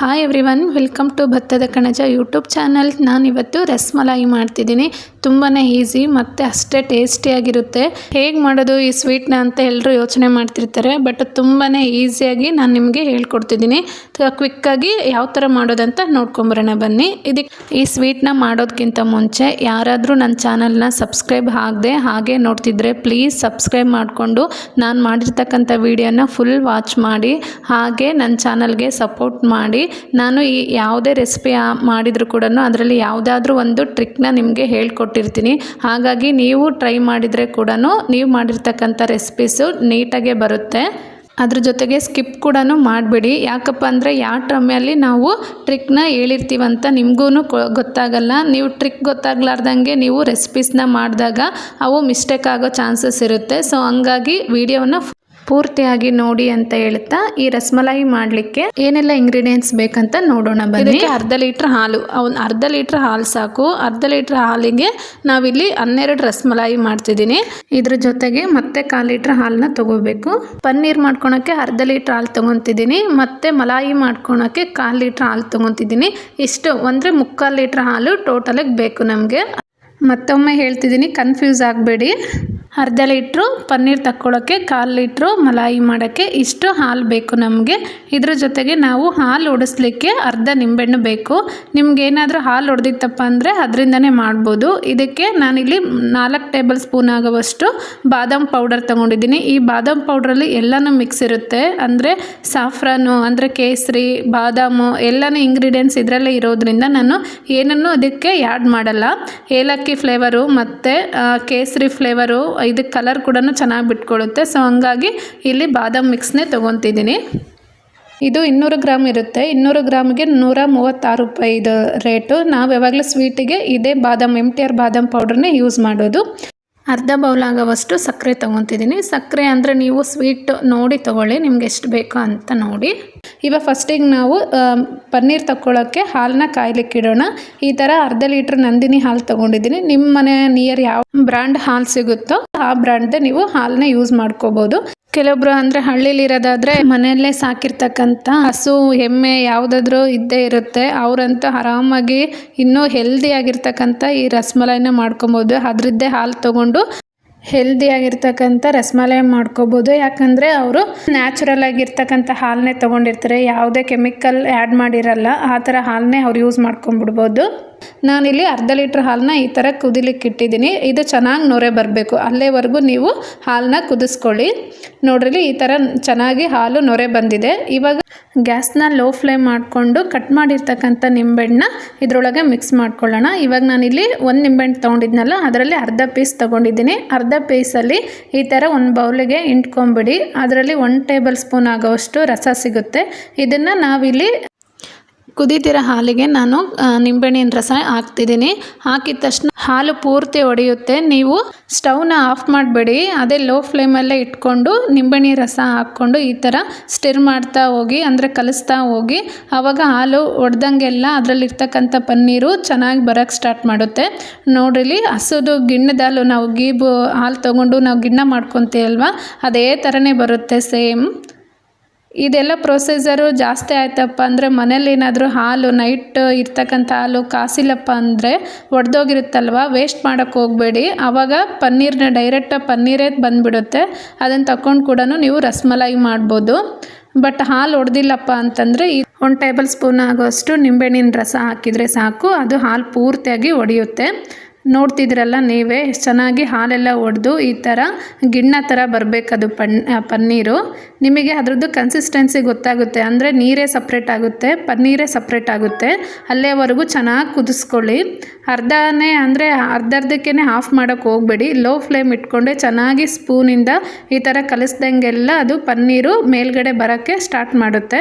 Hi everyone welcome to Bhattada Kanaja YouTube channel ನಾನಿವತ್ತು ರಸ್ಮಲಾಯಿ ಮಾಡ್ತಿದ್ದೀನಿ. ತುಂಬಾ ಈಸಿ ಮತ್ತು ಅಷ್ಟೇ ಟೇಸ್ಟಿಯಾಗಿರುತ್ತೆ ಹೇಗೆ ಮಾಡೋದು ಈ ಸ್ವೀಟ್ನ ಅಂತ ಎಲ್ಲರೂ ಯೋಚನೆ ಮಾಡ್ತಿರ್ತಾರೆ ಬಟ್ ತುಂಬಾ ಈಸಿಯಾಗಿ ನಾನು ನಿಮಗೆ ಹೇಳ್ಕೊಡ್ತಿದ್ದೀನಿ. ಕ್ವಿಕ್ಕಾಗಿ ಯಾವ ಥರ ಮಾಡೋದಂತ ನೋಡ್ಕೊಂಬರೋಣ ಬನ್ನಿ. ಇದಕ್ಕೆ ಈ ಸ್ವೀಟ್ನ ಮಾಡೋದಕ್ಕಿಂತ ಮುಂಚೆ ಯಾರಾದರೂ ನನ್ನ ಚಾನಲ್ನ ಸಬ್ಸ್ಕ್ರೈಬ್ ಆಗದೆ ಹಾಗೆ ನೋಡ್ತಿದ್ರೆ ಪ್ಲೀಸ್ ಸಬ್ಸ್ಕ್ರೈಬ್ ಮಾಡಿಕೊಂಡು ನಾನು ಮಾಡಿರ್ತಕ್ಕಂಥ ವೀಡಿಯೋನ ಫುಲ್ ವಾಚ್ ಮಾಡಿ, ಹಾಗೆ ನನ್ನ ಚಾನಲ್ಗೆ ಸಪೋರ್ಟ್ ಮಾಡಿ. ನಾನು ಈ ಯಾವುದೇ ರೆಸಿಪಿ ಮಾಡಿದರೂ ಕೂಡ ಅದರಲ್ಲಿ ಯಾವುದಾದ್ರೂ ಒಂದು ಟ್ರಿಕ್ನ ನಿಮಗೆ ಹೇಳ್ಕೊಟ್ಟಿರ್ತೀನಿ ಹಾಗಾಗಿ ನೀವು ಟ್ರೈ ಮಾಡಿದರೆ ಕೂಡ ನೀವು ಮಾಡಿರ್ತಕ್ಕಂಥ ರೆಸಿಪೀಸು ನೀಟಾಗೆ ಬರುತ್ತೆ. ಅದ್ರ ಜೊತೆಗೆ ಸ್ಕಿಪ್ ಕೂಡ ಮಾಡಬೇಡಿ. ಯಾಕಪ್ಪ ಅಂದರೆ ಯಾವ ಟ್ರಮ್ಯಲ್ಲಿ ನಾವು ಟ್ರಿಕ್ನ ಹೇಳಿರ್ತೀವಂತ ನಿಮಗೂ ಗೊತ್ತಾಗಲ್ಲ. ನೀವು ಟ್ರಿಕ್ ಗೊತ್ತಾಗ್ಲಾರ್ದಂಗೆ ನೀವು ರೆಸಿಪೀಸ್ನ ಮಾಡಿದಾಗ ಅವು ಮಿಸ್ಟೇಕ್ ಆಗೋ ಚಾನ್ಸಸ್ ಇರುತ್ತೆ. ಸೊ ಹಂಗಾಗಿ ವಿಡಿಯೋನ ಪೂರ್ತಿಯಾಗಿ ನೋಡಿ ಅಂತ ಹೇಳ್ತಾ ಈ ರಸಮಲಾಯಿ ಮಾಡಲಿಕ್ಕೆ ಏನೆಲ್ಲ ಇಂಗ್ರೀಡಿಯೆಂಟ್ಸ್ ಬೇಕಂತ ನೋಡೋಣ ಬನ್ನಿ. ಅರ್ಧ ಲೀಟ್ರ್ ಹಾಲು ಒಂದು ಅರ್ಧ ಲೀಟ್ರ್ ಹಾಲು ಸಾಕು. ಅರ್ಧ ಲೀಟ್ರ್ ಹಾಲಿಗೆ ನಾವಿಲ್ಲಿ ಹನ್ನೆರಡು ರಸಮಲಾಯಿ ಮಾಡ್ತಿದ್ದೀನಿ. ಇದ್ರ ಜೊತೆಗೆ ಮತ್ತೆ ಕಾಲು ಲೀಟ್ರ್ ಹಾಲನ್ನ ತಗೋಬೇಕು. ಪನ್ನೀರ್ ಮಾಡ್ಕೊಳಕ್ಕೆ ಅರ್ಧ ಲೀಟ್ರ್ ಹಾಲು ತಗೊತಿದ್ದೀನಿ. ಮತ್ತೆ ಮಲಾಯಿ ಮಾಡ್ಕೊಳಕ್ಕೆ ಕಾಲು ಲೀಟ್ರ್ ಹಾಲು ತಗೊತಿದ್ದೀನಿ. ಇಷ್ಟು ಅಂದರೆ ಮುಕ್ಕಾಲು ಲೀಟ್ರ್ ಹಾಲು ಟೋಟಲಾಗಿ ಬೇಕು ನಮಗೆ. ಮತ್ತೊಮ್ಮೆ ಹೇಳ್ತಿದ್ದೀನಿ ಕನ್ಫ್ಯೂಸ್ ಆಗಬೇಡಿ. ಅರ್ಧ ಲೀಟ್ರು ಪನ್ನೀರ್ ತಕ್ಕೊಳ್ಳೋಕ್ಕೆ ಕಾಲು ಲೀಟ್ರು ಮಲಾಯಿ ಮಾಡೋಕ್ಕೆ ಇಷ್ಟು ಹಾಲು ಬೇಕು ನಮಗೆ. ಇದ್ರ ಜೊತೆಗೆ ನಾವು ಹಾಲು ಒಡಿಸ್ಲಿಕ್ಕೆ ಅರ್ಧ ನಿಂಬೆಹಣ್ಣು ಬೇಕು. ನಿಮ್ಗೆ ಏನಾದರೂ ಹಾಲು ಹೊಡೆದಿತ್ತಪ್ಪ ಅಂದರೆ ಅದರಿಂದನೇ ಮಾಡ್ಬೋದು. ಇದಕ್ಕೆ ನಾನಿಲ್ಲಿ ನಾಲ್ಕು ಟೇಬಲ್ ಸ್ಪೂನ್ ಆಗುವಷ್ಟು ಬಾದಾಮ್ ಪೌಡರ್ ತೊಗೊಂಡಿದ್ದೀನಿ. ಈ ಬಾದಾಮ್ ಪೌಡ್ರಲ್ಲಿ ಎಲ್ಲನೂ ಮಿಕ್ಸ್ ಇರುತ್ತೆ. ಅಂದರೆ ಸಾಫ್ರಾನು, ಅಂದರೆ ಕೇಸರಿ, ಬಾದಾಮು, ಎಲ್ಲನೂ ಇಂಗ್ರೀಡಿಯೆಂಟ್ಸ್ ಇದರಲ್ಲೇ ಇರೋದ್ರಿಂದ ನಾನು ಏನನ್ನೂ ಅದಕ್ಕೆ ಆ್ಯಡ್ ಮಾಡಲ್ಲ. ಏಲಕ್ಕಿ ಫ್ಲೇವರು ಮತ್ತು ಕೇಸರಿ ಫ್ಲೇವರು ಇದಕ್ಕೆ ಕಲರ್ ಕೂಡ ಚೆನ್ನಾಗಿ ಬಿಟ್ಕೊಳ್ಳುತ್ತೆ ಸೊ ಹಂಗಾಗಿ ಇಲ್ಲಿ ಬಾದಾಮ್ ಮಿಕ್ಸ್ನೇ ತೊಗೊತಿದ್ದೀನಿ. ಇದು ಇನ್ನೂರು ಗ್ರಾಮ್ ಇರುತ್ತೆ. ಇನ್ನೂರು ಗ್ರಾಮ್ಗೆ ನೂರ ಮೂವತ್ತಾರು ರೂಪಾಯಿ ಇದು ರೇಟು ನಾವು ಯಾವಾಗಲೂ ಸ್ವೀಟಿಗೆ ಇದೇ ಬಾದಾಮ್ ಎಂ ಟಿ ಆರ್ ಬಾದಾಮ್ ಪೌಡ್ರನ್ನೇ ಯೂಸ್ ಮಾಡೋದು. ಅರ್ಧ ಬೌಲ್ ಆಗೋವಷ್ಟು ಸಕ್ಕರೆ ತೊಗೊತಿದ್ದೀನಿ. ಸಕ್ಕರೆ ಅಂದರೆ ನೀವು ಸ್ವೀಟ್ ನೋಡಿ ತೊಗೊಳ್ಳಿ, ನಿಮ್ಗೆ ಎಷ್ಟು ಬೇಕೋ ಅಂತ ನೋಡಿ. ಇವಾಗ ಫಸ್ಟಿಗೆ ನಾವು ಪನ್ನೀರ್ ತಗೊಳ್ಳೋಕ್ಕೆ ಹಾಲನ್ನ ಕಾಯ್ಲಿಕ್ಕೆ ಇಡೋಣ. ಈ ಥರ ಅರ್ಧ ಲೀಟ್ರ್ ನಂದಿನಿ ಹಾಲು ತೊಗೊಂಡಿದ್ದೀನಿ. ನಿಮ್ಮ ಮನೆ ನಿಯರ್ ಯಾವ ಬ್ರ್ಯಾಂಡ್ ಹಾಲು ಸಿಗುತ್ತೋ ಆ ಬ್ರ್ಯಾಂಡ್ದೇ ನೀವು ಹಾಲನ್ನ ಯೂಸ್ ಮಾಡ್ಕೋಬೋದು. ಕೆಲವೊಬ್ರು ಅಂದರೆ ಹಳ್ಳಿಲಿ ಇರೋದಾದ್ರೆ ಮನೆಯಲ್ಲೇ ಸಾಕಿರ್ತಕ್ಕಂಥ ಹಸು, ಎಮ್ಮೆ ಯಾವುದಾದ್ರೂ ಇದ್ದೇ ಇರುತ್ತೆ. ಅವರಂತೂ ಆರಾಮಾಗಿ ಇನ್ನೂ ಹೆಲ್ದಿ ಆಗಿರ್ತಕ್ಕಂಥ ಈ ರಸಮಲೈನ ಮಾಡ್ಕೊಬೋದು. ಅದರದ್ದೇ ಹಾಲು ತೊಗೊಂಡು ಹೆಲ್ದಿಯಾಗಿರ್ತಕ್ಕಂಥ ರಸಮಲೈ ಮಾಡ್ಕೋಬೋದು. ಯಾಕಂದರೆ ಅವರು ನ್ಯಾಚುರಲ್ ಆಗಿರ್ತಕ್ಕಂಥ ಹಾಲನ್ನೇ ತೊಗೊಂಡಿರ್ತಾರೆ. ಯಾವುದೇ ಕೆಮಿಕಲ್ ಆ್ಯಡ್ ಮಾಡಿರಲ್ಲ, ಆ ಥರ ಹಾಲನ್ನೇ ಅವ್ರು ಯೂಸ್ ಮಾಡ್ಕೊಂಬಿಡ್ಬೋದು ನಾನಿಲ್ಲಿ ಅರ್ಧ ಲೀಟ್ರ್ ಹಾಲನ್ನ ಈ ಥರ ಕುದಿಲಿಕ್ಕೆ ಇಟ್ಟಿದ್ದೀನಿ. ಇದು ಚೆನ್ನಾಗಿ ನೊರೆ ಬರಬೇಕು. ಅಲ್ಲೇವರೆಗೂ ನೀವು ಹಾಲನ್ನ ಕುದಿಸ್ಕೊಳ್ಳಿ. ನೋಡ್ರಿ ಈ ಥರ ಚೆನ್ನಾಗಿ ಹಾಲು ನೊರೆ ಬಂದಿದೆ. ಇವಾಗ ಗ್ಯಾಸ್ನ ಲೋ ಫ್ಲೇಮ್ ಮಾಡಿಕೊಂಡು ಕಟ್ ಮಾಡಿರ್ತಕ್ಕಂಥ ನಿಂಬೆಹಣ್ಣನ್ನ ಇದರೊಳಗೆ ಮಿಕ್ಸ್ ಮಾಡ್ಕೊಳ್ಳೋಣ. ಇವಾಗ ನಾನಿಲ್ಲಿ ಒಂದು ನಿಂಬೆಹಣ್ಣು ತೊಗೊಂಡಿದ್ನಲ್ಲ, ಅದರಲ್ಲಿ ಅರ್ಧ ಪೀಸ್ ತೊಗೊಂಡಿದ್ದೀನಿ. ಅರ್ಧ ಪೀಸಲ್ಲಿ ಈ ಥರ ಒಂದು ಬೌಲಿಗೆ ಇಂಟ್ಕೊಂಬಿಡಿ ಅದರಲ್ಲಿ ಒನ್ ಟೇಬಲ್ ಸ್ಪೂನ್ ಆಗೋವಷ್ಟು ರಸ ಸಿಗುತ್ತೆ. ಇದನ್ನು ನಾವಿಲ್ಲಿ ಕುದೀತಿರೋ ಹಾಲಿಗೆ ನಾನು ನಿಂಬೆಹಣ್ಣಿನ ರಸ ಹಾಕ್ತಿದ್ದೀನಿ. ಹಾಕಿದ ತಕ್ಷಣ ಹಾಲು ಪೂರ್ತಿ ಒಡೆಯುತ್ತೆ. ನೀವು ಸ್ಟವ್ನ ಆಫ್ ಮಾಡಬೇಡಿ. ಅದೇ ಲೋ ಫ್ಲೇಮಲ್ಲೇ ಇಟ್ಕೊಂಡು ನಿಂಬೆಹಣ್ಣಿ ರಸ ಹಾಕ್ಕೊಂಡು ಈ ಥರ ಸ್ಟಿರ್ ಮಾಡ್ತಾ ಹೋಗಿ, ಅಂದರೆ ಕಲಿಸ್ತಾ ಹೋಗಿ ಆವಾಗ ಹಾಲು ಒಡೆದಂಗೆಲ್ಲ ಅದರಲ್ಲಿರ್ತಕ್ಕಂಥ ಪನ್ನೀರು ಚೆನ್ನಾಗಿ ಬರೋಕ್ಕೆ ಸ್ಟಾರ್ಟ್ ಮಾಡುತ್ತೆ. ನೋಡ್ರಿ ಹಸುದು ಗಿಣ್ಣದ ಹಾಲು, ನಾವು ಗೀಬು ಹಾಲು ತೊಗೊಂಡು ನಾವು ಗಿಣ್ಣ ಮಾಡ್ಕೊತೀವಲ್ವ, ಅದೇ ಥರನೇ ಬರುತ್ತೆ ಸೇಮ್ ಇದೆಲ್ಲ ಪ್ರೊಸೀಜರು ಜಾಸ್ತಿ ಆಯ್ತಪ್ಪ ಅಂದರೆ ಮನೇಲಿ ಏನಾದರೂ ಹಾಲು ನೈಟ್ ಇರ್ತಕ್ಕಂಥ ಹಾಲು ಕಾಸಿಲ್ಲಪ್ಪ ಅಂದರೆ ಒಡೆದೋಗಿರುತ್ತಲ್ವ? ವೇಸ್ಟ್ ಮಾಡೋಕ್ಕೆ ಹೋಗಬೇಡಿ. ಆವಾಗ ಪನ್ನೀರ್ನ ಡೈರೆಕ್ಟಾಗಿ ಪನ್ನೀರೇ ಬಂದುಬಿಡುತ್ತೆ. ಅದನ್ನು ತಗೊಂಡು ಕೂಡ ನೀವು ರಸ್ಮಲಾಯಿ ಮಾಡ್ಬೋದು. ಬಟ್ ಹಾಲು ಒಡೆದಿಲ್ಲಪ್ಪ ಅಂತಂದರೆ ಈ ಒಂದು ಟೇಬಲ್ ಸ್ಪೂನ್ ಆಗೋಷ್ಟು ನಿಂಬೆಹಣ್ಣಿನ ರಸ ಹಾಕಿದರೆ ಸಾಕು. ಅದು ಹಾಲು ಪೂರ್ತಿಯಾಗಿ ಒಡೆಯುತ್ತೆ. ನೋಡ್ತಿದ್ರಲ್ಲ ನೀವೇ? ಚೆನ್ನಾಗಿ ಹಾಲೆಲ್ಲ ಒಡೆದು ಈ ಥರ ಗಿಣ್ಣ ಥರ ಬರಬೇಕದು ಪನ್ ಪನ್ನೀರು. ನಿಮಗೆ ಅದರದ್ದು ಕನ್ಸಿಸ್ಟೆನ್ಸಿ ಗೊತ್ತಾಗುತ್ತೆ. ಅಂದರೆ ನೀರೇ ಸಪ್ರೇಟ್ ಆಗುತ್ತೆ, ಪನ್ನೀರೇ ಸಪ್ರೇಟ್ ಆಗುತ್ತೆ. ಅಲ್ಲೇವರೆಗೂ ಚೆನ್ನಾಗಿ ಕುದಿಸ್ಕೊಳ್ಳಿ. ಅರ್ಧನೇ ಅಂದರೆ ಅರ್ಧ ಅರ್ಧಕ್ಕೇ ಆಫ್ ಮಾಡೋಕ್ಕೆ ಹೋಗಬೇಡಿ. ಲೋ ಫ್ಲೇಮ್ ಇಟ್ಕೊಂಡೆ ಚೆನ್ನಾಗಿ ಸ್ಪೂನಿಂದ ಈ ಥರ ಕಲಿಸ್ದಂಗೆಲ್ಲ ಅದು ಪನ್ನೀರು ಮೇಲ್ಗಡೆ ಬರೋಕ್ಕೆ ಸ್ಟಾರ್ಟ್ ಮಾಡುತ್ತೆ.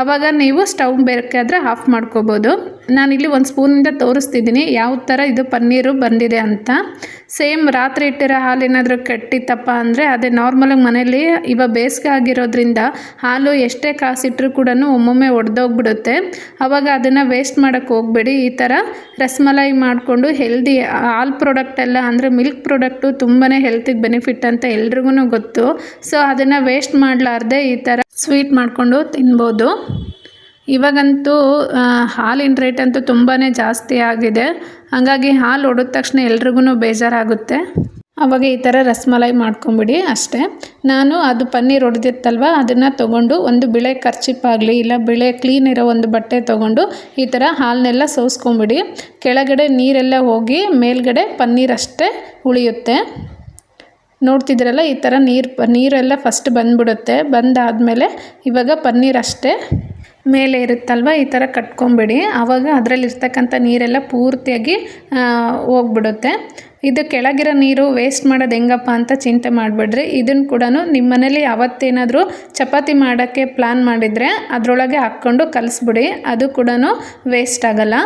ಆವಾಗ ನೀವು ಸ್ಟವ್ ಬೇಕಾದರೆ ಆಫ್ ಮಾಡ್ಕೋಬೋದು. ನಾನಿಲ್ಲಿ ಒಂದು ಸ್ಪೂನಿಂದ ತೋರಿಸ್ತಿದ್ದೀನಿ ಯಾವ ಥರ ಇದು ಪನ್ನೀರು ಬಂದಿದೆ ಅಂತ. ಸೇಮ್ ರಾತ್ರಿ ಇಟ್ಟಿರೋ ಹಾಲು ಏನಾದರೂ ಕಟ್ಟಿತ್ತಪ್ಪ ಅಂದರೆ ಅದೇ ನಾರ್ಮಲಾಗಿ ಮನೇಲಿ ಇವಾಗ ಬೇಸಿಗೆ ಆಗಿರೋದ್ರಿಂದ ಹಾಲು ಎಷ್ಟೇ ಕಾಸಿಟ್ಟರು ಕೂಡ ಒಮ್ಮೊಮ್ಮೆ ಒಡೆದೋಗ್ಬಿಡುತ್ತೆ. ಆವಾಗ ಅದನ್ನು ವೇಸ್ಟ್ ಮಾಡೋಕ್ಕೆ ಹೋಗಬೇಡಿ. ಈ ಥರ ರಸಮಲೈ ಮಾಡಿಕೊಂಡು ಹೆಲ್ದಿ ಹಾಲು ಪ್ರಾಡಕ್ಟ್ ಎಲ್ಲ ಅಂದರೆ ಮಿಲ್ಕ್ ಪ್ರಾಡಕ್ಟು ತುಂಬಾ ಹೆಲ್ತಿಗೆ ಬೆನಿಫಿಟ್ ಅಂತ ಎಲ್ರಿಗೂ ಗೊತ್ತು. ಸೊ ಅದನ್ನು ವೇಸ್ಟ್ ಮಾಡಲಾರ್ದೆ ಈ ಥರ ಸ್ವೀಟ್ ಮಾಡಿಕೊಂಡು ತಿನ್ಬೋದು. ಇವಾಗಂತೂ ಹಾಲಿನ ರೇಟ್ ಅಂತೂ ತುಂಬಾ ಜಾಸ್ತಿ ಆಗಿದೆ. ಹಾಗಾಗಿ ಹಾಲು ಹೊಡೆದ ತಕ್ಷಣ ಎಲ್ರಿಗೂ ಬೇಜಾರಾಗುತ್ತೆ. ಅವಾಗ ಈ ಥರ ರಸಮಲೈ ಮಾಡ್ಕೊಂಬಿಡಿ ಅಷ್ಟೇ. ನಾನು ಅದು ಪನ್ನೀರ್ ಹೊಡೆದಿತ್ತಲ್ವ ಅದನ್ನು ತೊಗೊಂಡು ಒಂದು ಬಿಳೆ ಖರ್ಚಿಪ್ಪಾಗಲಿ ಇಲ್ಲ ಬಿಳೆ ಕ್ಲೀನ್ ಇರೋ ಒಂದು ಬಟ್ಟೆ ತೊಗೊಂಡು ಈ ಥರ ಹಾಲನ್ನೆಲ್ಲ ಸೋಸ್ಕೊಂಬಿಡಿ. ಕೆಳಗಡೆ ನೀರೆಲ್ಲ ಹೋಗಿ ಮೇಲ್ಗಡೆ ಪನ್ನೀರ್ ಅಷ್ಟೇ ಉಳಿಯುತ್ತೆ. ನೋಡ್ತಿದ್ದೀರಲ್ಲ, ಈ ಥರ ನೀರು ನೀರೆಲ್ಲ ಫಸ್ಟ್ ಬಂದ್ಬಿಡುತ್ತೆ. ಬಂದಾದಮೇಲೆ ಇವಾಗ ಪನ್ನೀರ್ ಅಷ್ಟೇ ಮೇಲೆ ಇರುತ್ತಲ್ವ? ಈ ಥರ ಕಟ್ಕೊಂಬಿಡಿ. ಆವಾಗ ಅದರಲ್ಲಿರ್ತಕ್ಕಂಥ ನೀರೆಲ್ಲ ಪೂರ್ತಿಯಾಗಿ ಹೋಗ್ಬಿಡುತ್ತೆ. ಇದು ಕೆಳಗಿರೋ ನೀರು ವೇಸ್ಟ್ ಮಾಡೋದು ಹೆಂಗಪ್ಪ ಅಂತ ಚಿಂತೆ ಮಾಡಿಬಿಡ್ರಿ. ಇದನ್ನು ಕೂಡ ನಿಮ್ಮ ಮನೇಲಿ ಯಾವತ್ತೇನಾದರೂ ಚಪಾತಿ ಮಾಡೋಕ್ಕೆ ಪ್ಲ್ಯಾನ್ ಮಾಡಿದರೆ ಅದರೊಳಗೆ ಹಾಕ್ಕೊಂಡು ಕಲಿಸ್ಬಿಡಿ. ಅದು ಕೂಡ ವೇಸ್ಟ್ ಆಗಲ್ಲ.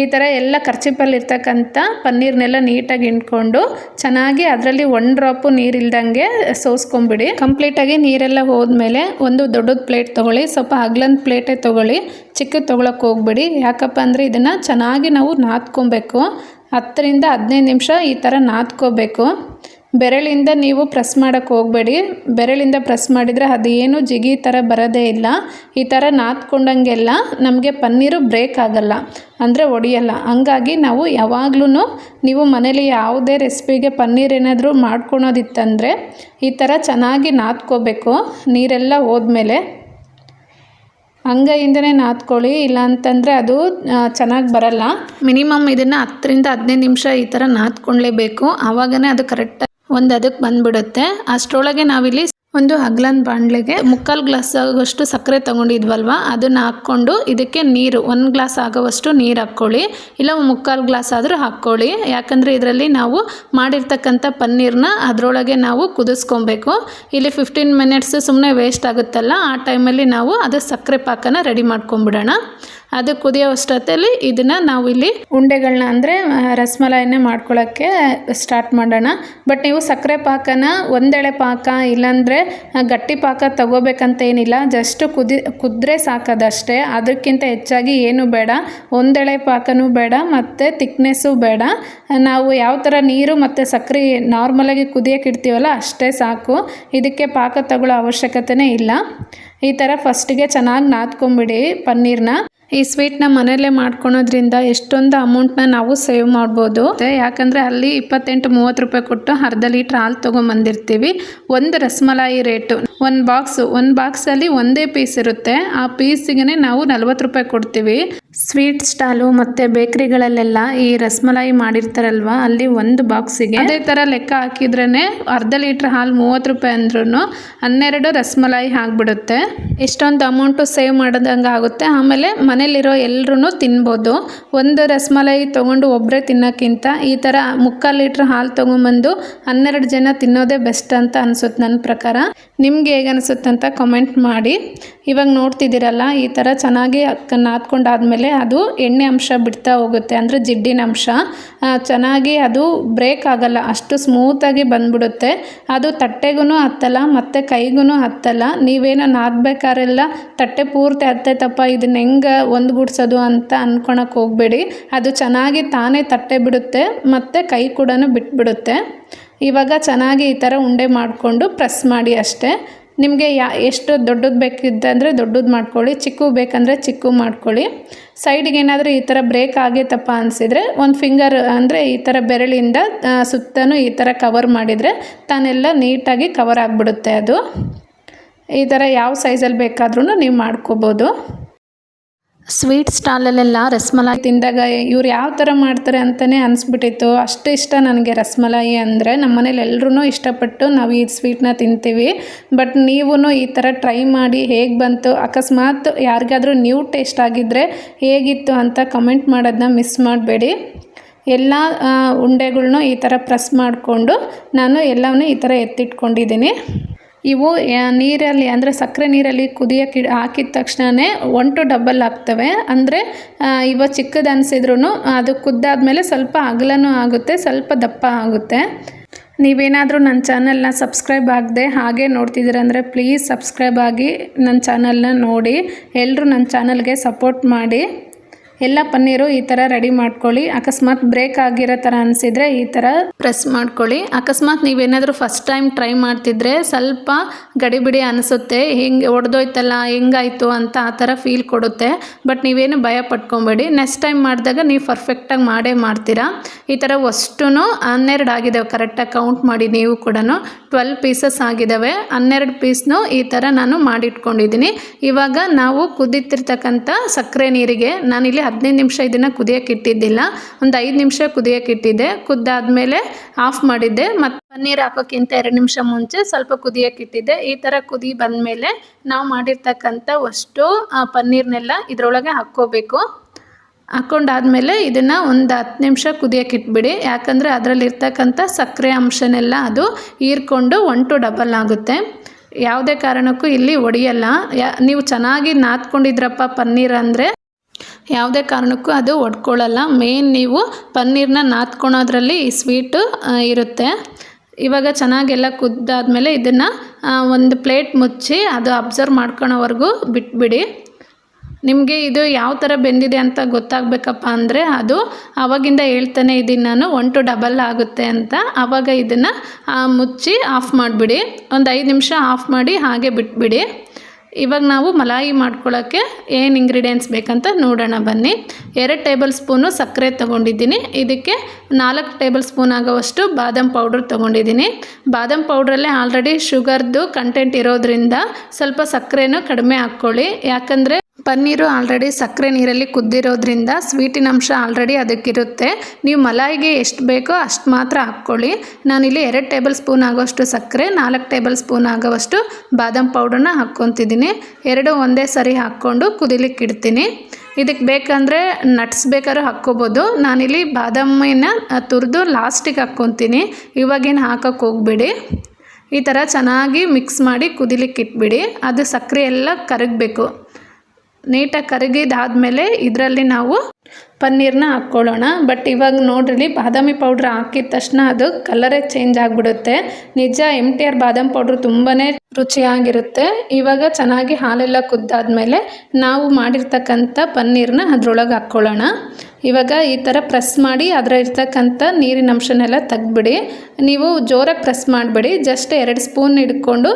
ಈ ಥರ ಎಲ್ಲ ಖರ್ಚಿಪಲ್ಲಿರ್ತಕ್ಕಂಥ ಪನ್ನೀರ್ನೆಲ್ಲ ನೀಟಾಗಿ ಹಿಂಡ್ಕೊಂಡು ಚೆನ್ನಾಗಿ ಅದರಲ್ಲಿ ಒನ್ ಡ್ರಾಪು ನೀರಿಲ್ದಂಗೆ ಸೋಸ್ಕೊಂಬಿಡಿ. ಕಂಪ್ಲೀಟಾಗಿ ನೀರೆಲ್ಲ ಹೋದ್ಮೇಲೆ ಒಂದು ದೊಡ್ಡದು ಪ್ಲೇಟ್ ತೊಗೊಳ್ಳಿ, ಸ್ವಲ್ಪ ಅಗ್ಲನ್ ಪ್ಲೇಟೇ ತೊಗೊಳ್ಳಿ, ಚಿಕ್ಕದು ತೊಗೊಳಕ್ಕೆ ಹೋಗ್ಬೇಡಿ. ಯಾಕಪ್ಪ ಅಂದರೆ ಇದನ್ನು ಚೆನ್ನಾಗಿ ನಾವು ನಾದ್ಕೊಬೇಕು. ಹತ್ತರಿಂದ ಹದಿನೈದು ನಿಮಿಷ ಈ ಥರ ನಾದ್ಕೋಬೇಕು. ಬೆರಳಿಂದ ನೀವು ಪ್ರೆಸ್ ಮಾಡೋಕ್ಕೆ ಹೋಗಬೇಡಿ. ಬೆರಳಿಂದ ಪ್ರೆಸ್ ಮಾಡಿದರೆ ಅದೇನು ಜಿಗಿ ಥರ ಬರೋದೇ ಇಲ್ಲ. ಈ ಥರ ನಾದ್ಕೊಂಡಂಗೆಲ್ಲ ನಮಗೆ ಪನ್ನೀರು ಬ್ರೇಕ್ ಆಗಲ್ಲ. ಅಂದರೆ ಒಡೆಯಲ್ಲ. ಹಂಗಾಗಿ ನಾವು ಯಾವಾಗ್ಲೂ ನೀವು ಮನೇಲಿ ಯಾವುದೇ ರೆಸಿಪಿಗೆ ಪನ್ನೀರ್ ಏನಾದರೂ ಮಾಡ್ಕೊಳೋದಿತ್ತಂದರೆ ಈ ಥರ ಚೆನ್ನಾಗಿ ನಾದ್ಕೋಬೇಕು ನೀರೆಲ್ಲ ಹೋದ್ಮೇಲೆ ಅಂಗೈಯಿಂದನೇ ನಾದ್ಕೊಳ್ಳಿ ಇಲ್ಲ ಅಂತಂದರೆ ಅದು ಚೆನ್ನಾಗಿ ಬರಲ್ಲ. ಮಿನಿಮಮ್ ಇದನ್ನು ಹತ್ತರಿಂದ ಹದಿನೈದು ನಿಮಿಷ ಈ ಥರ ನಾದ್ಕೊಳ್ಳೇಬೇಕು ಆವಾಗನೇ ಅದು ಕರೆಕ್ಟ್ ಒಂದು ಅದಕ್ಕೆ ಬಂದ್ಬಿಡುತ್ತೆ. ಅಷ್ಟರೊಳಗೆ ನಾವಿಲ್ಲಿ ಒಂದು ಹಗ್ಲನ್ ಬಾಣಲೆಗೆ ಮುಕ್ಕಾಲು ಗ್ಲಾಸ್ ಆಗುವಷ್ಟು ಸಕ್ಕರೆ ತಗೊಂಡಿದ್ವಲ್ವ? ಅದನ್ನು ಹಾಕ್ಕೊಂಡು ಇದಕ್ಕೆ ನೀರು, ಒಂದು ಗ್ಲಾಸ್ ಆಗೋವಷ್ಟು ನೀರು ಹಾಕ್ಕೊಳ್ಳಿ. ಇಲ್ಲ ಮುಕ್ಕಾಲು ಗ್ಲಾಸ್ ಆದರೂ ಹಾಕ್ಕೊಳ್ಳಿ. ಯಾಕಂದರೆ ಇದರಲ್ಲಿ ನಾವು ಮಾಡಿರ್ತಕ್ಕಂಥ ಪನ್ನೀರ್ನ ಅದರೊಳಗೆ ನಾವು ಕುದಿಸ್ಕೊಬೇಕು. ಇಲ್ಲಿ ಫಿಫ್ಟೀನ್ ಮಿನಿಟ್ಸ್ ಸುಮ್ಮನೆ ವೇಸ್ಟ್ ಆಗುತ್ತಲ್ಲ, ಆ ಟೈಮಲ್ಲಿ ನಾವು ಅದು ಸಕ್ಕರೆ ಪಾಕನ ರೆಡಿ ಮಾಡ್ಕೊಂಬಿಡೋಣ. ಅದು ಕುದಿಯೋ ಅಷ್ಟೊತ್ತಲ್ಲಿ ಇದನ್ನು ನಾವು ಇಲ್ಲಿ ಉಂಡೆಗಳನ್ನ ಅಂದರೆ ರಸಮಲಾಯನ್ನೇ ಮಾಡ್ಕೊಳ್ಳೋಕ್ಕೆ ಸ್ಟಾರ್ಟ್ ಮಾಡೋಣ. ಬಟ್ ನೀವು ಸಕ್ಕರೆ ಪಾಕನ ಒಂದೆಳೆ ಪಾಕ ಇಲ್ಲಾಂದರೆ ಗಟ್ಟಿ ಪಾಕ ತಗೋಬೇಕಂತ ಏನಿಲ್ಲ. ಜಸ್ಟ್ ಕುದಿ, ಕುದ್ರೆ ಸಾಕದಷ್ಟೇ. ಅದಕ್ಕಿಂತ ಹೆಚ್ಚಾಗಿ ಏನು ಬೇಡ. ಒಂದೆಳೆ ಪಾಕನೂ ಬೇಡ, ಮತ್ತು ತಿಕ್ನೆಸ್ಸು ಬೇಡ. ನಾವು ಯಾವ ಥರ ನೀರು ಮತ್ತು ಸಕ್ಕರೆ ನಾರ್ಮಲಾಗಿ ಕುದಿಯೋಕೆ ಇಡ್ತೀವಲ್ಲ, ಅಷ್ಟೇ ಸಾಕು. ಇದಕ್ಕೆ ಪಾಕ ತಗೊಳ್ಳೋ ಅವಶ್ಯಕತೆನೇ ಇಲ್ಲ. ಈ ಥರ ಫಸ್ಟಿಗೆ ಚೆನ್ನಾಗಿ ನಾದ್ಕೊಂಬಿಡಿ ಪನ್ನೀರ್ನ. ಈ ಸ್ವೀಟ್ನ ಮನೆಯಲ್ಲೇ ಮಾಡ್ಕೊಳೋದ್ರಿಂದ ಎಷ್ಟೊಂದು ಅಮೌಂಟ್ನ ನಾವು ಸೇವ್ ಮಾಡ್ಬೋದು. ಯಾಕಂದರೆ ಅಲ್ಲಿ ಇಪ್ಪತ್ತೆಂಟು, ಮೂವತ್ತು ರೂಪಾಯಿ ಕೊಟ್ಟು ಅರ್ಧ ಲೀಟ್ರ್ ಹಾಲು ತೊಗೊಂಬಂದಿರ್ತೀವಿ. ಒಂದು ರಸಮಲಾಯಿ ರೇಟು. ಒಂದು ಬಾಕ್ಸು ಒಂದು ಬಾಕ್ಸಲ್ಲಿ ಒಂದೇ ಪೀಸ್ ಇರುತ್ತೆ. ಆ ಪೀಸಿಗೆ ನಾವು ನಲ್ವತ್ತು ರೂಪಾಯಿ ಕೊಡ್ತೀವಿ. ಸ್ವೀಟ್ ಸ್ಟಾಲು ಮತ್ತು ಬೇಕ್ರಿಗಳಲ್ಲೆಲ್ಲ ಈ ರಸಮಲಾಯಿ ಮಾಡಿರ್ತಾರಲ್ವ? ಅಲ್ಲಿ ಒಂದು ಬಾಕ್ಸಿಗೆ ಅದೇ ಥರ ಲೆಕ್ಕ ಹಾಕಿದ್ರೇ ಅರ್ಧ ಲೀಟ್ರ್ ಹಾಲು ಮೂವತ್ತು ರೂಪಾಯಿ ಅಂದ್ರೂ ಹನ್ನೆರಡು ರಸಮಲಾಯಿ ಆಗಿಬಿಡುತ್ತೆ. ಇಷ್ಟೊಂದು ಅಮೌಂಟು ಸೇವ್ ಮಾಡಿದಂಗೆ ಆಗುತ್ತೆ. ಆಮೇಲೆ ಮನೇಲಿರೋ ಎಲ್ಲರೂ ತಿನ್ಬೋದು. ಒಂದು ರಸಮಲಾಯಿ ತೊಗೊಂಡು ಒಬ್ಬರೇ ತಿನ್ನೋಕ್ಕಿಂತ ಈ ಥರ ಮುಕ್ಕಾಲು ಲೀಟ್ರ್ ಹಾಲು ತೊಗೊಂಬಂದು ಹನ್ನೆರಡು ಜನ ತಿನ್ನೋದೇ ಬೆಸ್ಟ್ ಅಂತ ಅನ್ಸುತ್ತೆ ನನ್ನ ಪ್ರಕಾರ. ನಿಮ್ಗೆ ಹೇಗೆ ಅನಿಸುತ್ತೆ ಅಂತ ಕಮೆಂಟ್ ಮಾಡಿ. ಇವಾಗ ನೋಡ್ತಿದ್ದೀರಲ್ಲ, ಈ ಥರ ಚೆನ್ನಾಗಿ ನಾದ್ಕೊಂಡಾದ್ಮೇಲೆ ಅದು ಎಣ್ಣೆ ಅಂಶ ಬಿಡ್ತಾ ಹೋಗುತ್ತೆ, ಅಂದರೆ ಜಿಡ್ಡಿನ ಅಂಶ. ಚೆನ್ನಾಗಿ ಅದು ಬ್ರೇಕ್ ಆಗಲ್ಲ, ಅಷ್ಟು ಸ್ಮೂತಾಗಿ ಬಂದ್ಬಿಡುತ್ತೆ. ಅದು ತಟ್ಟೆಗೂ ಹತ್ತಲ್ಲ, ಮತ್ತು ಕೈಗೂ ಹತ್ತಲ್ಲ. ನೀವೇನೋ ನಾದಬೇಕಾರೆಲ್ಲ ತಟ್ಟೆ ಪೂರ್ತಿ ಹತ್ತೈತಪ್ಪ, ಇದನ್ನ ಹೆಂಗೆ ಒಂದುಗೂಡ್ಸೋದು ಅಂತ ಅಂದ್ಕೊಳಕ್ಕೆ ಹೋಗಬೇಡಿ. ಅದು ಚೆನ್ನಾಗಿ ತಾನೇ ತಟ್ಟೆ ಬಿಡುತ್ತೆ, ಮತ್ತು ಕೈ ಕೂಡ ಬಿಟ್ಬಿಡುತ್ತೆ. ಇವಾಗ ಚೆನ್ನಾಗಿ ಈ ಥರ ಉಂಡೆ ಮಾಡಿಕೊಂಡು ಪ್ರೆಸ್ ಮಾಡಿ ಅಷ್ಟೇ. ನಿಮಗೆ ಯಾ, ಎಷ್ಟು ದೊಡ್ಡದು ಬೇಕಿದ್ದಂದರೆ ದೊಡ್ಡದು ಮಾಡ್ಕೊಳ್ಳಿ ಚಿಕ್ಕ ಬೇಕಂದರೆ ಚಿಕ್ಕ ಮಾಡ್ಕೊಳ್ಳಿ. ಸೈಡಿಗೆ ಏನಾದರೂ ಈ ಥರ ಬ್ರೇಕ್ ಆಗೈತಪ್ಪ ಅನಿಸಿದರೆ ಒಂದು ಫಿಂಗರ್ ಅಂದರೆ ಈ ಥರ ಬೆರಳಿಂದ ಸುತ್ತನೂ ಈ ಥರ ಕವರ್ ಮಾಡಿದರೆ ತಾನೆಲ್ಲ ನೀಟಾಗಿ ಕವರ್ ಆಗಿಬಿಡುತ್ತೆ ಅದು. ಈ ಥರ ಯಾವ ಸೈಜಲ್ಲಿ ಬೇಕಾದ್ರೂ ನೀವು ಮಾಡ್ಕೋಬೋದು. ಸ್ವೀಟ್ ಸ್ಟಾಲಲ್ಲೆಲ್ಲ ರಸಮಲಾಯಿ ತಿಂದಾಗ ಇವ್ರು ಯಾವ ಥರ ಮಾಡ್ತಾರೆ ಅಂತಲೇ ಅನಿಸ್ಬಿಟ್ಟಿತ್ತು. ಅಷ್ಟು ಇಷ್ಟ ನನಗೆ ರಸಮಲಾಯಿ ಅಂದರೆ ನಮ್ಮ ಮನೇಲಿ ಎಲ್ಲರೂ ಇಷ್ಟಪಟ್ಟು ನಾವು ಈ ಸ್ವೀಟ್ನ ತಿಂತೀವಿ. ಬಟ್ ನೀವೂ ಈ ಥರ ಟ್ರೈ ಮಾಡಿ ಹೇಗೆ ಬಂತು, ಅಕಸ್ಮಾತ್ ಯಾರಿಗಾದ್ರೂ ನ್ಯೂ ಟೇಸ್ಟ್ ಆಗಿದ್ದರೆ ಹೇಗಿತ್ತು ಅಂತ ಕಮೆಂಟ್ ಮಾಡೋದನ್ನ ಮಿಸ್ ಮಾಡಬೇಡಿ. ಎಲ್ಲ ಉಂಡೆಗಳ್ನೂ ಈ ಥರ ಪ್ರೆಸ್ ಮಾಡಿಕೊಂಡು ನಾನು ಎಲ್ಲವನ್ನೂ ಈ ಥರ ಎತ್ತಿಟ್ಕೊಂಡಿದ್ದೀನಿ. ಇವು ನೀರಲ್ಲಿ, ಅಂದರೆ ಸಕ್ಕರೆ ನೀರಲ್ಲಿ ಕುದಿಯೋಕ್ಕೆ ಹಾಕಿದ ತಕ್ಷಣವೇ ಒನ್ ಟು ಡಬಲ್ ಆಗ್ತವೆ. ಅಂದರೆ ಇವ ಚಿಕ್ಕದು ಅನಿಸಿದ್ರು ಅದು ಕುದ್ದಾದಮೇಲೆ ಸ್ವಲ್ಪ ಅಗಲನೂ ಆಗುತ್ತೆ, ಸ್ವಲ್ಪ ದಪ್ಪ ಆಗುತ್ತೆ. ನೀವೇನಾದರೂ ನನ್ನ ಚಾನಲ್ನ ಸಬ್ಸ್ಕ್ರೈಬ್ ಆಗದೆ ಹಾಗೆ ನೋಡ್ತಿದ್ದೀರ ಅಂದರೆ ಪ್ಲೀಸ್ ಸಬ್ಸ್ಕ್ರೈಬ್ ಆಗಿ ನನ್ನ ಚಾನಲ್ನ ನೋಡಿ. ಎಲ್ಲರೂ ನನ್ನ ಚಾನಲ್ಗೆ ಸಪೋರ್ಟ್ ಮಾಡಿ. ಎಲ್ಲ ಪನ್ನೀರು ಈ ಥರ ರೆಡಿ ಮಾಡ್ಕೊಳ್ಳಿ. ಅಕಸ್ಮಾತ್ ಬ್ರೇಕ್ ಆಗಿರೋ ಥರ ಅನಿಸಿದರೆ ಈ ಥರ ಪ್ರೆಸ್ ಮಾಡ್ಕೊಳ್ಳಿ. ಅಕಸ್ಮಾತ್ ನೀವೇನಾದರೂ ಫಸ್ಟ್ ಟೈಮ್ ಟ್ರೈ ಮಾಡ್ತಿದ್ರೆ ಸ್ವಲ್ಪ ಗಡಿಬಿಡಿ ಅನಿಸುತ್ತೆ. ಹಿಂಗೆ ಒಡೆದೋಯ್ತಲ್ಲ, ಹೆಂಗಾಯ್ತು ಅಂತ ಆ ಥರ ಫೀಲ್ ಕೊಡುತ್ತೆ. ಬಟ್ ನೀವೇನು ಭಯ ಪಟ್ಕೊಬೇಡಿ. ನೆಕ್ಸ್ಟ್ ಟೈಮ್ ಮಾಡಿದಾಗ ನೀವು ಪರ್ಫೆಕ್ಟಾಗಿ ಮಾಡೇ ಮಾಡ್ತೀರಾ. ಈ ಥರ ಅಷ್ಟು ಹನ್ನೆರಡು ಆಗಿದ್ದಾವೆ ಕರೆಕ್ಟಾಗಿ ಕೌಂಟ್ ಮಾಡಿ ನೀವು ಕೂಡ ಟ್ವೆಲ್ ಪೀಸಸ್ ಆಗಿದ್ದಾವೆ ಹನ್ನೆರಡು ಪೀಸ್ನು ಈ ಥರ ನಾನು ಮಾಡಿಟ್ಕೊಂಡಿದ್ದೀನಿ. ಇವಾಗ ನಾವು ಕುದಿತಿರ್ತಕ್ಕಂಥ ಸಕ್ಕರೆ ನೀರಿಗೆ ನಾನಿಲ್ಲಿ ಹದಿನೈದು ನಿಮಿಷ ಇದನ್ನು ಕುದಿಯೋಕೆ ಇಟ್ಟಿದ್ದಿಲ್ಲ. ಒಂದು ಐದು ನಿಮಿಷ ಕುದಿಯೋಕೆ ಇಟ್ಟಿದ್ದೆ. ಕುದ್ದಾದ್ಮೇಲೆ ಆಫ್ ಮಾಡಿದ್ದೆ. ಮತ್ತು ಪನ್ನೀರ್ ಹಾಕೋಕ್ಕಿಂತ ಎರಡು ನಿಮಿಷ ಮುಂಚೆ ಸ್ವಲ್ಪ ಕುದಿಯೋಕೆ ಇಟ್ಟಿದ್ದೆ. ಈ ಥರ ಕುದಿ ಬಂದಮೇಲೆ ನಾವು ಮಾಡಿರ್ತಕ್ಕಂಥ ಅಷ್ಟು ಪನ್ನೀರ್ನೆಲ್ಲ ಇದರೊಳಗೆ ಹಾಕ್ಕೋಬೇಕು. ಹಾಕ್ಕೊಂಡಾದ್ಮೇಲೆ ಇದನ್ನು ಒಂದು ಹತ್ತು ನಿಮಿಷ ಕುದಿಯೋಕೆ ಇಟ್ಬಿಡಿ. ಯಾಕಂದರೆ ಅದರಲ್ಲಿರ್ತಕ್ಕಂಥ ಸಕ್ಕರೆ ಅಂಶನೆಲ್ಲ ಅದು ಹೀರ್ಕೊಂಡು ಒನ್ ಟು ಡಬಲ್ ಆಗುತ್ತೆ. ಯಾವುದೇ ಕಾರಣಕ್ಕೂ ಇಲ್ಲಿ ಒಡೆಯಲ್ಲ. ಯಾ, ನೀವು ಚೆನ್ನಾಗಿ ನಾದ್ಕೊಂಡಿದ್ರಪ್ಪ ಪನ್ನೀರ್ ಅಂದರೆ ಯಾವುದೇ ಕಾರಣಕ್ಕೂ ಅದು ಒಡ್ಕೊಳ್ಳಲ್ಲ. ಮೇಯ್ನ್ ನೀವು ಪನ್ನೀರ್ನ ನಾದ್ಕೊಳೋದ್ರಲ್ಲಿ ಈ ಸ್ವೀಟು ಇರುತ್ತೆ. ಇವಾಗ ಚೆನ್ನಾಗೆಲ್ಲ ಕುದ್ದಾದಮೇಲೆ ಇದನ್ನು ಒಂದು ಪ್ಲೇಟ್ ಮುಚ್ಚಿ ಅದು ಅಬ್ಸರ್ವ್ ಮಾಡ್ಕೊಳೋವರೆಗೂ ಬಿಟ್ಬಿಡಿ. ನಿಮಗೆ ಇದು ಯಾವ ಥರ ಬೆಂದಿದೆ ಅಂತ ಗೊತ್ತಾಗಬೇಕಪ್ಪ ಅಂದರೆ ಅದು ಆವಾಗಿಂದ ಹೇಳ್ತಾನೆ ಇದ್ದೀನಿ ನಾನು, ಒನ್ ಟು ಡಬಲ್ ಆಗುತ್ತೆ ಅಂತ. ಆವಾಗ ಇದನ್ನು ಮುಚ್ಚಿ ಆಫ್ ಮಾಡಿಬಿಡಿ. ಒಂದು ಐದು ನಿಮಿಷ ಆಫ್ ಮಾಡಿ ಹಾಗೆ ಬಿಟ್ಬಿಡಿ. ಇವಾಗ ನಾವು ಮಲಾಯಿ ಮಾಡ್ಕೊಳ್ಳೋಕ್ಕೆ ಏನು ಇಂಗ್ರೀಡಿಯೆಂಟ್ಸ್ ಬೇಕಂತ ನೋಡೋಣ ಬನ್ನಿ. ಎರಡು ಟೇಬಲ್ ಸ್ಪೂನು ಸಕ್ಕರೆ ತೊಗೊಂಡಿದ್ದೀನಿ. ಇದಕ್ಕೆ ನಾಲ್ಕು ಟೇಬಲ್ ಸ್ಪೂನ್ ಆಗೋವಷ್ಟು ಬಾದಾಮ್ ಪೌಡ್ರ್ ತೊಗೊಂಡಿದ್ದೀನಿ. ಬಾದಾಮ್ ಪೌಡ್ರಲ್ಲೇ ಆಲ್ರೆಡಿ ಶುಗರ್ದು ಕಂಟೆಂಟ್ ಇರೋದ್ರಿಂದ ಸ್ವಲ್ಪ ಸಕ್ಕರೆನೂ ಕಡಿಮೆ ಹಾಕ್ಕೊಳ್ಳಿ. ಯಾಕಂದರೆ ಪನ್ನೀರು ಆಲ್ರೆಡಿ ಸಕ್ಕರೆ ನೀರಲ್ಲಿ ಕುದ್ದಿರೋದ್ರಿಂದ ಸ್ವೀಟಿನ ಅಂಶ ಆಲ್ರೆಡಿ ಅದಕ್ಕಿರುತ್ತೆ. ನೀವು ಮಲಾಯಿಗೆ ಎಷ್ಟು ಬೇಕೋ ಅಷ್ಟು ಮಾತ್ರ ಹಾಕ್ಕೊಳ್ಳಿ. ನಾನಿಲ್ಲಿ ಎರಡು ಟೇಬಲ್ ಸ್ಪೂನ್ ಆಗೋಷ್ಟು ಸಕ್ಕರೆ, ನಾಲ್ಕು ಟೇಬಲ್ ಸ್ಪೂನ್ ಆಗೋವಷ್ಟು ಬಾದಾಮ್ ಪೌಡರ್ನ ಹಾಕ್ಕೊತಿದ್ದೀನಿ. ಎರಡು ಒಂದೇ ಸರಿ ಹಾಕ್ಕೊಂಡು ಕುದಿಲಿಕ್ಕೆ ಇಡ್ತೀನಿ. ಇದಕ್ಕೆ ಬೇಕಂದರೆ ನಟ್ಸ್ ಬೇಕಾದ್ರೂ ಹಾಕ್ಕೋಬೋದು. ನಾನಿಲ್ಲಿ ಬಾದಾಮಿನ ತುರಿದು ಲಾಸ್ಟಿಗೆ ಹಾಕ್ಕೊತೀನಿ. ಇವಾಗೇನು ಹಾಕೋಕ್ಕೆ ಹೋಗ್ಬೇಡಿ. ಈ ಥರ ಚೆನ್ನಾಗಿ ಮಿಕ್ಸ್ ಮಾಡಿ ಕುದಿಲಿಕ್ಕೆ ಇಟ್ಬಿಡಿ. ಅದು ಸಕ್ಕರೆ ಎಲ್ಲ ಕರಗಬೇಕು. ನೀಟಾಗಿ ಕರಗಿದಾದ್ಮೇಲೆ ಇದರಲ್ಲಿ ನಾವು ಪನ್ನೀರನ್ನ ಹಾಕ್ಕೊಳ್ಳೋಣ. ಬಟ್ ಇವಾಗ ನೋಡ್ರಿ, ಬಾದಾಮಿ ಪೌಡ್ರ್ ಹಾಕಿದ ತಕ್ಷಣ ಅದು ಕಲರೇ ಚೇಂಜ್ ಆಗಿಬಿಡುತ್ತೆ. ನಿಜ ಎಂ ಟಿ ಆರ್ ಬಾದಾಮಿ ಪೌಡ್ರ್ ತುಂಬಾ ರುಚಿಯಾಗಿರುತ್ತೆ. ಇವಾಗ ಚೆನ್ನಾಗಿ ಹಾಲೆಲ್ಲ ಕುದ್ದಾದ್ಮೇಲೆ ನಾವು ಮಾಡಿರ್ತಕ್ಕಂಥ ಪನ್ನೀರನ್ನ ಅದರೊಳಗೆ ಹಾಕ್ಕೊಳ್ಳೋಣ. ಇವಾಗ ಈ ಥರ ಪ್ರೆಸ್ ಮಾಡಿ ಅದರ ಇರ್ತಕ್ಕಂಥ ನೀರಿನ ಅಂಶನೆಲ್ಲ ತೆಗ್ದುಬಿಡಿ. ನೀವು ಜೋರಾಗಿ ಪ್ರೆಸ್ ಮಾಡಬೇಡಿ. ಜಸ್ಟ್ ಎರಡು ಸ್ಪೂನ್ ಹಿಡ್ಕೊಂಡು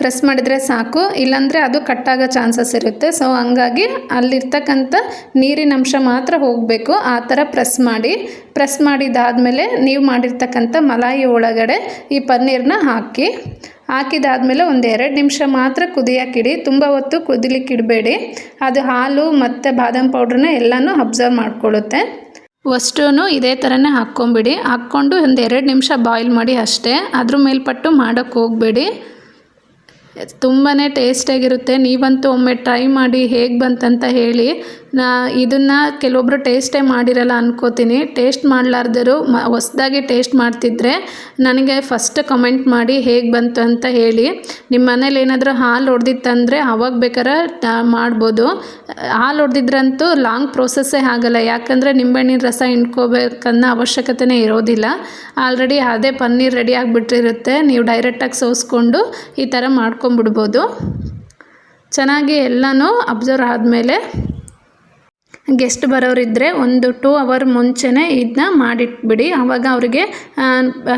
ಪ್ರೆಸ್ ಮಾಡಿದರೆ ಸಾಕು, ಇಲ್ಲಾಂದರೆ ಅದು ಕಟ್ಟಾಗೋ ಚಾನ್ಸಸ್ ಇರುತ್ತೆ. ಸೊ ಹಂಗಾಗಿ ಅಲ್ಲಿರ್ತಕ್ಕಂಥ ನೀರಿನ ಅಂಶ ಮಾತ್ರ ಹೋಗಬೇಕು. ಆ ಥರ ಪ್ರೆಸ್ ಮಾಡಿ, ಪ್ರೆಸ್ ಮಾಡಿದಾದಮೇಲೆ ನೀವು ಮಾಡಿರ್ತಕ್ಕಂಥ ಮಲಾಯಿ ಒಳಗಡೆ ಈ ಪನ್ನೀರನ್ನ ಹಾಕಿ, ಹಾಕಿದಾದಮೇಲೆ ಒಂದು ಎರಡು ನಿಮಿಷ ಮಾತ್ರ ಕುದಿಯೋಕ್ಕಿಡಿ ತುಂಬ ಹೊತ್ತು ಕುದಿಲಿಕ್ಕೆ ಇಡಬೇಡಿ. ಅದು ಹಾಲು ಮತ್ತು ಬಾದಾಮ್ ಪೌಡ್ರನ್ನ ಎಲ್ಲನೂ ಅಬ್ಸರ್ವ್ ಮಾಡ್ಕೊಳ್ಳುತ್ತೆ. ಫಸ್ಟೂ ಇದೇ ಥರನೇ ಹಾಕ್ಕೊಂಬಿಡಿ. ಹಾಕ್ಕೊಂಡು ಒಂದು ಎರಡು ನಿಮಿಷ ಬಾಯ್ಲ್ ಮಾಡಿ ಅಷ್ಟೇ. ಅದ್ರ ಮೇಲ್ಪಟ್ಟು ಮಾಡೋಕ್ಕೆ ಹೋಗಬೇಡಿ. ತುಂಬಾ ಟೇಸ್ಟಿಯಾಗಿರುತ್ತೆ ನೀವಂತೂ ಒಮ್ಮೆ ಟ್ರೈ ಮಾಡಿ ಹೇಗೆ ಬಂತಂತ ಹೇಳಿ. ನಾ ಇದನ್ನು ಕೆಲವೊಬ್ಬರು ಟೇಸ್ಟೇ ಮಾಡಿರಲ್ಲ ಅನ್ಕೋತೀನಿ. ಟೇಸ್ಟ್ ಮಾಡಲಾರ್ದರು, ಮ, ಹೊಸ್ದಾಗಿ ಟೇಸ್ಟ್ ಮಾಡ್ತಿದ್ರೆ ನನಗೆ ಫಸ್ಟ್ ಕಮೆಂಟ್ ಮಾಡಿ ಹೇಗೆ ಬಂತು ಅಂತ ಹೇಳಿ. ನಿಮ್ಮ ಮನೇಲಿ ಏನಾದರೂ ಹಾಲು ಹೊಡೆದಿತ್ತಂದರೆ ಅವಾಗ ಬೇಕಾರೆ ಮಾಡ್ಬೋದು. ಹಾಲು ಹೊಡೆದಿದ್ರಂತೂ ಲಾಂಗ್ ಪ್ರೋಸೆಸ್ಸೇ ಆಗಲ್ಲ. ಯಾಕಂದರೆ ನಿಂಬೆಹಣ್ಣಿನ ರಸ ಹಿಂಡ್ಕೋಬೇಕನ್ನೋ ಅವಶ್ಯಕತೆನೇ ಇರೋದಿಲ್ಲ. ಆಲ್ರೆಡಿ ಅದೇ ಪನ್ನೀರ್ ರೆಡಿ ಆಗಿಬಿಟ್ಟಿರುತ್ತೆ. ನೀವು ಡೈರೆಕ್ಟಾಗಿ ಸೋಸ್ಕೊಂಡು ಈ ಥರ ಮಾಡ್ಕೊಂಬಿಡ್ಬೋದು ಚೆನ್ನಾಗಿ ಎಲ್ಲನೂ ಅಬ್ಸರ್ವ್ ಆದಮೇಲೆ ಗೆಸ್ಟ್ ಬರೋರಿದ್ದರೆ ಒಂದು ಟೂ ಅವರ್ ಮುಂಚೆನೇ ಇದನ್ನ ಮಾಡಿಟ್ಬಿಡಿ. ಆವಾಗ ಅವರಿಗೆ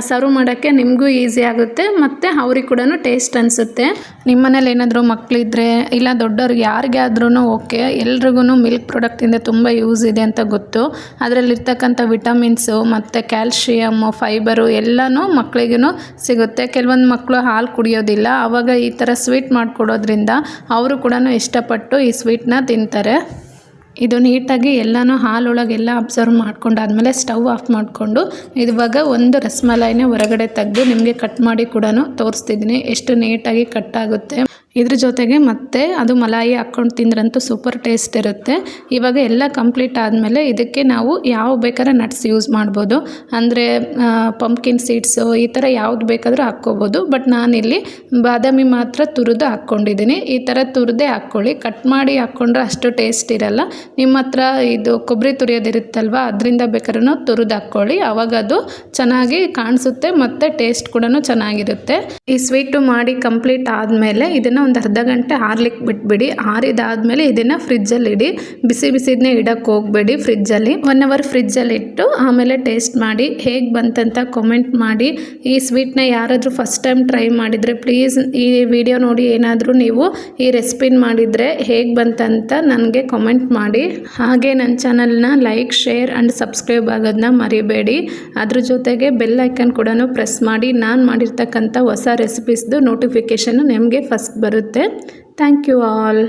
ಸರ್ವ್ ಮಾಡೋಕ್ಕೆ ನಿಮಗೂ ಈಸಿ ಆಗುತ್ತೆ ಮತ್ತು ಅವ್ರಿಗೆ ಕೂಡ ಟೇಸ್ಟ್ ಅನಿಸುತ್ತೆ. ನಿಮ್ಮ ಮನೇಲಿ ಏನಾದರೂ ಮಕ್ಕಳಿದ್ರೆ ಇಲ್ಲ ದೊಡ್ಡವ್ರಿಗೆ ಯಾರಿಗೆ ಆದ್ರೂ ಓಕೆ ಎಲ್ರಿಗೂ ಮಿಲ್ಕ್ ಪ್ರಾಡಕ್ಟಿಂದ ತುಂಬ ಯೂಸ್ ಇದೆ ಅಂತ ಗೊತ್ತು. ಅದರಲ್ಲಿರ್ತಕ್ಕಂಥ ವಿಟಮಿನ್ಸು ಮತ್ತು ಕ್ಯಾಲ್ಶಿಯಮ್ಮು ಫೈಬರು ಎಲ್ಲನೂ ಮಕ್ಕಳಿಗೂ ಸಿಗುತ್ತೆ. ಕೆಲವೊಂದು ಮಕ್ಕಳು ಹಾಲು ಕುಡಿಯೋದಿಲ್ಲ. ಆವಾಗ ಈ ಥರ ಸ್ವೀಟ್ ಮಾಡಿಕೊಡೋದ್ರಿಂದ ಅವರು ಕೂಡ ಇಷ್ಟಪಟ್ಟು ಈ ಸ್ವೀಟನ್ನ ತಿಂತಾರೆ. ಇದು ನೀಟಾಗಿ ಎಲ್ಲನೂ ಹಾಲೊಳಗೆಲ್ಲ ಅಬ್ಸರ್ವ್ ಮಾಡ್ಕೊಂಡಾದ್ಮೇಲೆ ಸ್ಟವ್ ಆಫ್ ಮಾಡಿಕೊಂಡು ಇವಾಗ ಒಂದು ರಸಮಲಾಯಿನ ಹೊರಗಡೆ ತೆಗೆದು ನಿಮಗೆ ಕಟ್ ಮಾಡಿ ಕೂಡ ತೋರಿಸ್ತಿದ್ದೀನಿ. ಎಷ್ಟು ನೀಟಾಗಿ ಕಟ್ ಆಗುತ್ತೆ. ಇದ್ರ ಜೊತೆಗೆ ಮತ್ತೆ ಅದು ಮಲಾಯಿ ಹಾಕ್ಕೊಂಡು ತಿಂದ್ರಂತೂ ಸೂಪರ್ ಟೇಸ್ಟ್ ಇರುತ್ತೆ. ಇವಾಗ ಎಲ್ಲ ಕಂಪ್ಲೀಟ್ ಆದಮೇಲೆ ಇದಕ್ಕೆ ನಾವು ಯಾವ ಬೇಕಾದ್ರೆ ನಟ್ಸ್ ಯೂಸ್ ಮಾಡ್ಬೋದು. ಅಂದರೆ ಪಂಪ್ಕಿನ್ ಸೀಡ್ಸು ಈ ಥರ ಯಾವ್ದು ಬೇಕಾದರೂ ಹಾಕ್ಕೋಬೋದು. ಬಟ್ ನಾನಿಲ್ಲಿ ಬಾದಾಮಿ ಮಾತ್ರ ತುರಿದು ಹಾಕ್ಕೊಂಡಿದ್ದೀನಿ. ಈ ಥರ ತುರಿದೇ ಹಾಕ್ಕೊಳ್ಳಿ. ಕಟ್ ಮಾಡಿ ಹಾಕ್ಕೊಂಡ್ರೆ ಅಷ್ಟು ಟೇಸ್ಟ್ ಇರಲ್ಲ. ನಿಮ್ಮ ಹತ್ರ ಇದು ಕೊಬ್ಬರಿ ತುರಿಯೋದಿರುತ್ತಲ್ವ ಅದರಿಂದ ಬೇಕಾದ್ರೂ ತುರಿದು ಹಾಕ್ಕೊಳ್ಳಿ. ಅವಾಗ ಅದು ಚೆನ್ನಾಗಿ ಕಾಣಿಸುತ್ತೆ ಮತ್ತು ಟೇಸ್ಟ್ ಕೂಡ ಚೆನ್ನಾಗಿರುತ್ತೆ. ಈ ಸ್ವೀಟು ಮಾಡಿ ಕಂಪ್ಲೀಟ್ ಆದಮೇಲೆ ಇದನ್ನು ಇದನ್ನು ಒಂದು ಅರ್ಧ ಗಂಟೆ ಆರ್ಲಿಕ್ಕೆ ಬಿಟ್ಬಿಡಿ. ಆರಿದಾದಮೇಲೆ ಇದನ್ನು ಫ್ರಿಜ್ಜಲ್ಲಿ ಇಡಿ ಬಿಸಿ ಬಿಸಿದನ್ನೇ ಇಡಕ್ಕೆ ಹೋಗಬೇಡಿ ಫ್ರಿಜ್ಜಲ್ಲಿ. ಒನ್ ಅವರ್ ಫ್ರಿಜ್ಜಲ್ಲಿ ಇಟ್ಟು ಆಮೇಲೆ ಟೇಸ್ಟ್ ಮಾಡಿ. ಹೇಗೆ ಬಂತಂತ ಕಮೆಂಟ್ ಮಾಡಿ. ಈ ಸ್ವೀಟ್ನ ಯಾರಾದರೂ ಫಸ್ಟ್ ಟೈಮ್ ಟ್ರೈ ಮಾಡಿದರೆ ಪ್ಲೀಸ್ ಈ ವಿಡಿಯೋ ನೋಡಿ ಏನಾದರೂ ನೀವು ಈ ರೆಸಿಪಿನ ಮಾಡಿದರೆ ಹೇಗೆ ಬಂತಂತ ನನಗೆ ಕಮೆಂಟ್ ಮಾಡಿ. ಹಾಗೆ ನನ್ನ ಚಾನಲ್ನ ಲೈಕ್ ಶೇರ್ ಆ್ಯಂಡ್ ಸಬ್ಸ್ಕ್ರೈಬ್ ಆಗೋದನ್ನ ಮರಿಬೇಡಿ. ಅದ್ರ ಜೊತೆಗೆ ಬೆಲ್ ಐಕನ್ ಕೂಡ ಪ್ರೆಸ್ ಮಾಡಿ. ನಾನು ಮಾಡಿರ್ತಕ್ಕಂಥ ಹೊಸ ರೆಸಿಪೀಸ್ದು ನೋಟಿಫಿಕೇಷನ್ ನಿಮಗೆ ಫಸ್ಟ್ ಬರುತ್ತೆ. Thank you all